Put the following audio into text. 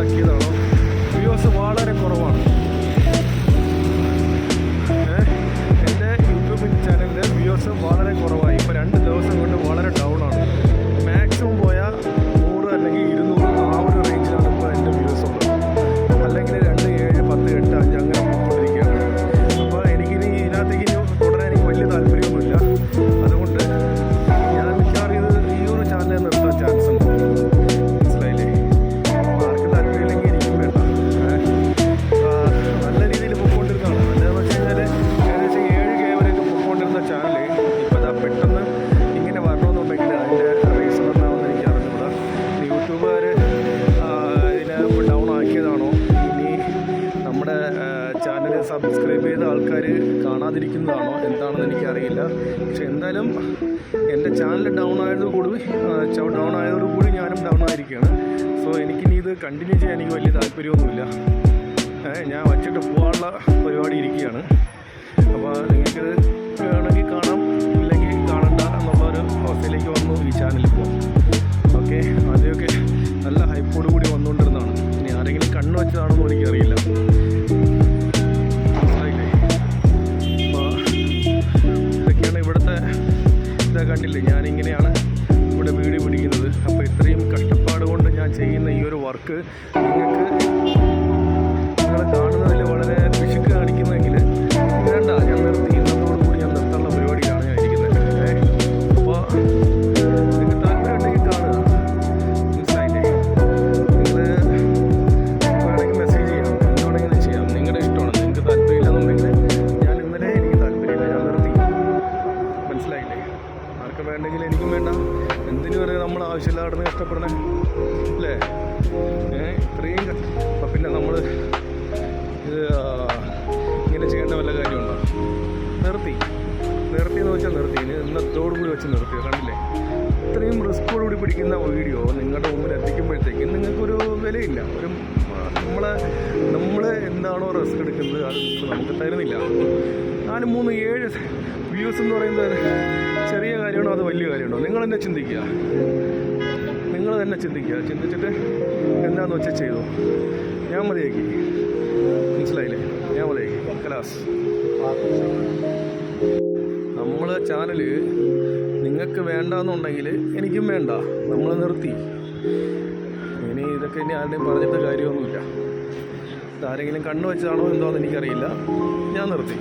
ആക്കിയതാണോ views വളരെ കുറവാണ്. Subscribe ചെയ്ത ആൾക്കാർ കാണാതിരിക്കുന്നതാണോ? എന്താണെന്ന് എനിക്കറിയില്ല. പക്ഷെ എന്തായാലും എന്റെ ചാനൽ ഡൗൺ ആയതോടുകൂടി ഡൗൺ ആയതോടുകൂടി ഞാനും ഡൗൺ ആയിരിക്കുകയാണ് സോ എനിക്കിനി ഇത് കണ്ടിന്യൂ ചെയ്യാൻ എനിക്ക് വലിയ താല്പര്യമൊന്നുമില്ല. ഞാൻ വച്ചിട്ട് പോകാനുള്ള പരിപാടി ഇരിക്കുകയാണ്. അപ്പോൾ നിങ്ങൾക്കിത് കണ്ടില്ലേ ഞാനിങ്ങനെയാണ് ഇവിടെ വീട് പിടിക്കുന്നത് അപ്പോൾ ഇത്രയും കഷ്ടപ്പാട് കൊണ്ട് ഞാൻ ചെയ്യുന്ന ഈ ഒരു വർക്ക് നിങ്ങൾക്ക് ആർക്കും വേണ്ടെങ്കിൽ എനിക്കും വേണ്ട. എന്തിനു വരെ നമ്മൾ ആവശ്യമില്ലാതെ കഷ്ടപ്പെടണേ അല്ലേ? ഏഹ് ഇത്രയും അപ്പം പിന്നെ നമ്മൾ ഇത് ഇങ്ങനെ ചെയ്യേണ്ട വല്ല കാര്യമുണ്ടോ? നിർത്തി. നിർത്തി എന്ന് വെച്ചാൽ നിർത്തി. ഇനി ഇന്നത്തോടു കൂടി വെച്ച് നിർത്തി കണ്ടില്ലേ? ഇത്രയും റിസ്കോട് കൂടി പിടിക്കുന്ന വീഡിയോ നിങ്ങളുടെ മുമ്പിൽ എത്തിക്കുമ്പോഴത്തേക്ക് നിങ്ങൾക്കൊരു വിലയില്ല. ഒരു നമ്മൾ നമ്മൾ എന്താണോ റിസ്ക് എടുക്കുന്നത് അത് നമുക്ക് തരുന്നില്ല. നാല് മൂന്ന് ഏഴ് വ്യൂസ് എന്ന് പറയുന്നത് ചെറിയ കാര്യമാണോ അത് വലിയ കാര്യമാണോ? നിങ്ങൾ തന്നെ ചിന്തിക്കുക. നിങ്ങൾ തന്നെ ചിന്തിക്കുക. ചിന്തിച്ചിട്ട് എന്താണെന്ന് വെച്ചാൽ ചെയ്തു. ഞാൻ മതിയാക്കി. മനസ്സിലായില്ലേ? ഞാൻ മതിയാക്കി. കലാസ് നമ്മൾ ചാനൽ നിങ്ങൾക്ക് വേണ്ടാന്നുണ്ടെങ്കിൽ എനിക്കും വേണ്ട. നമ്മൾ നിർത്തി. ഇനി ഇതൊക്കെ ഇനി ആരുടെയും പറഞ്ഞിട്ട് കാര്യമൊന്നുമില്ല. ഇതാരെങ്കിലും കണ്ണു വെച്ചതാണോ എന്തോ എന്ന് എനിക്കറിയില്ല. ഞാൻ നിർത്തി.